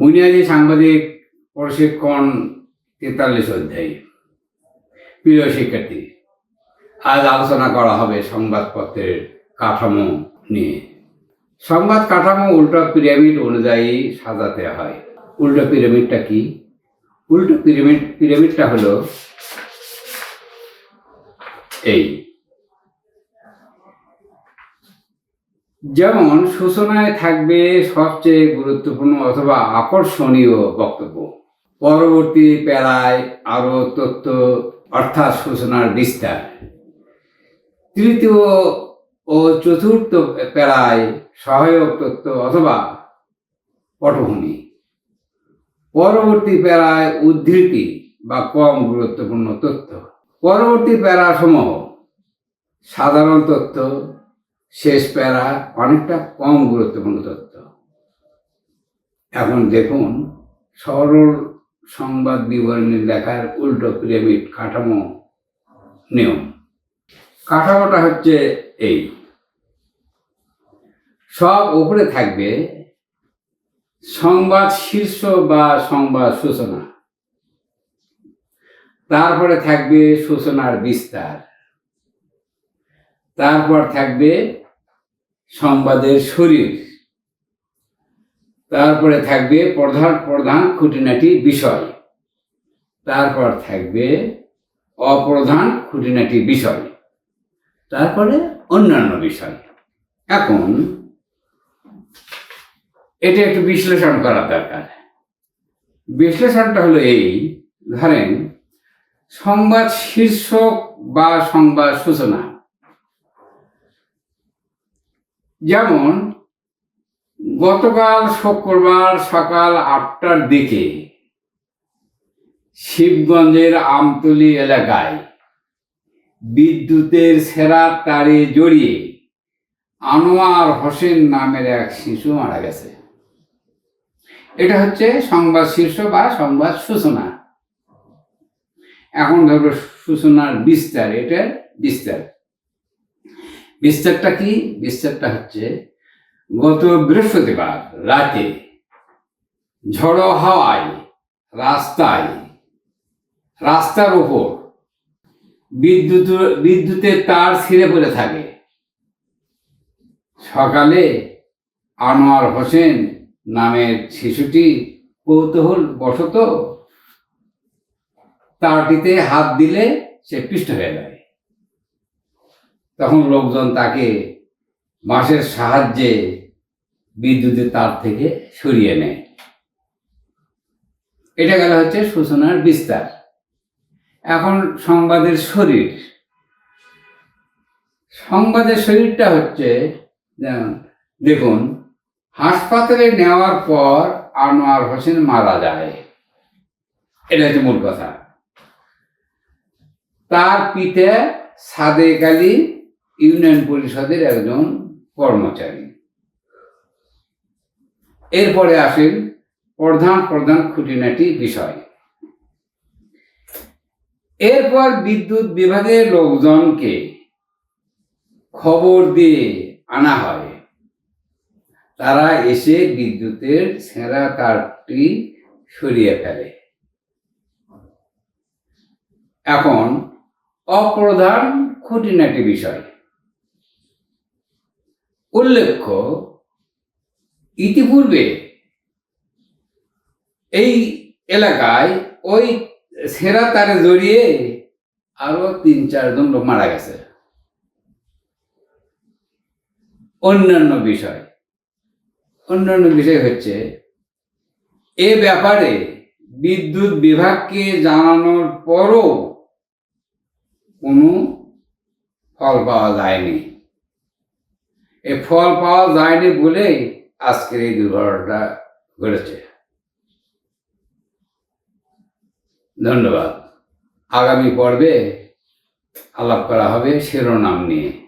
বুনিয়াদী সাংবাদিক প্রশিক্ষণ তেতাল্লিশ অধ্যায়। প্রিয় শিক্ষার্থী, আজ আলোচনা করা হবে সংবাদপত্রের কাঠামো নিয়ে। সংবাদ কাঠামো উল্টো পিরামিড অনুযায়ী সাজাতে হয়। উল্টো পিরামিডটা কি? উল্টো পিরামিড পিরামিডটা হলো এই। যেমন সূচনায় থাকবে সবচেয়ে গুরুত্বপূর্ণ অথবা আকর্ষণীয় বক্তব্য। পরবর্তী প্যারায় আরও তথ্য, অর্থাৎ সূচনার বিস্তার। তৃতীয় ও চতুর্থ প্যারায় সহায়ক তথ্য অথবা পটভূমি। পরবর্তী প্যারায় উদ্ধৃতি বা কম গুরুত্বপূর্ণ তথ্য। পরবর্তী প্যারাসমূহ সাধারণ তথ্য শেষ প্যারা অনেকটা কম গুরুত্বপূর্ণ তথ্য এখন দেখুন, সরল সংবাদ বিবরণী লেখার উল্টো পিরামিড কাঠামো নিয়ম। কাঠামোটা হচ্ছে এই। সব উপরে থাকবে সংবাদ শীর্ষ বা সংবাদ সূচনা। তারপরে থাকবে সূচনার বিস্তার। তারপর থাকবে সংবাদের শরীর। তারপরে থাকবে প্রধান প্রধান খুঁটিনাটি বিষয়। তারপর থাকবে অপ্রধান খুঁটিনাটি বিষয়। তারপরে অন্যান্য বিষয়। এখন এটা একটু বিশ্লেষণ করা দরকার। বিশ্লেষণটা হলো এই, ধরেন, সংবাদ শীর্ষক বা সংবাদ সূচনা। যেমন, গতকাল শুক্রবার সকাল আটটার দিকে শিবগঞ্জের আমতলি এলাকায় বিদ্যুতের সেরা তারে জড়িয়ে আনোয়ার হোসেন নামের এক শিশু মারা গেছে। এটা হচ্ছে সংবাদ শীর্ষ বা সংবাদ সূচনা। এখন ধরো সূচনার বিস্তার এটা বিস্তার। বিস্তারটা কি? বিস্তারটা হচ্ছে গত বৃহস্পতিবার রাতে ঝড়ো হাওয়ায় রাস্তায়, রাস্তার উপর বিদ্যুৎ, বিদ্যুতের তার ছিঁড়ে পড়ে থাকে। সকালে আনোয়ার হোসেন নামের শিশুটি কৌতূহল বশত তারটিতে হাত দিলে সে পিষ্ট হয়ে যায়। তখন লোকজন তাকে বাঁশের সাহায্যে বিদ্যুতের তার থেকে সরিয়ে নেয়। এটা গেল হচ্ছে সূচনার বিস্তার। এখন সংবাদের শরীর। সংবাদের শরীরটা হচ্ছে দেখুন, হাসপাতালে নেওয়ার পর আনোয়ার হোসেন মারা যায়। এটা হচ্ছে মূল কথা। তার পিতা সাদেক আলী ইউনিয়ন পরিষদের একজন কর্মচারী। এরপরে আসেন প্রধান প্রধান খুঁটিনাটি বিষয়। এরপর বিদ্যুৎ বিভাগের লোকজনকে খবর দিয়ে আনা হয়। তারা এসে বিদ্যুতের ছেঁড়া তারটি সরিয়ে ফেলে। এখন অপ্রধান খুঁটিনাটি বিষয়। উল্লেখ্য, ইতিপূর্বে এই এলাকায় ওই সেরা তারে জড়িয়ে আরও তিন চারজন লোক মারা গেছে। অন্যান্য বিষয়। অন্যান্য বিষয় হচ্ছে, এ ব্যাপারে বিদ্যুৎ বিভাগকে জানানোর পরও কোনো ফল পাওয়া যায়নি। এ ফল পাওয়া যায়নি বলেই আজকের এই দুর্ঘটনাটা ঘটেছে। ধন্যবাদ। আগামী পর্বে আলাপ করা হবে শিরোনাম নিয়ে।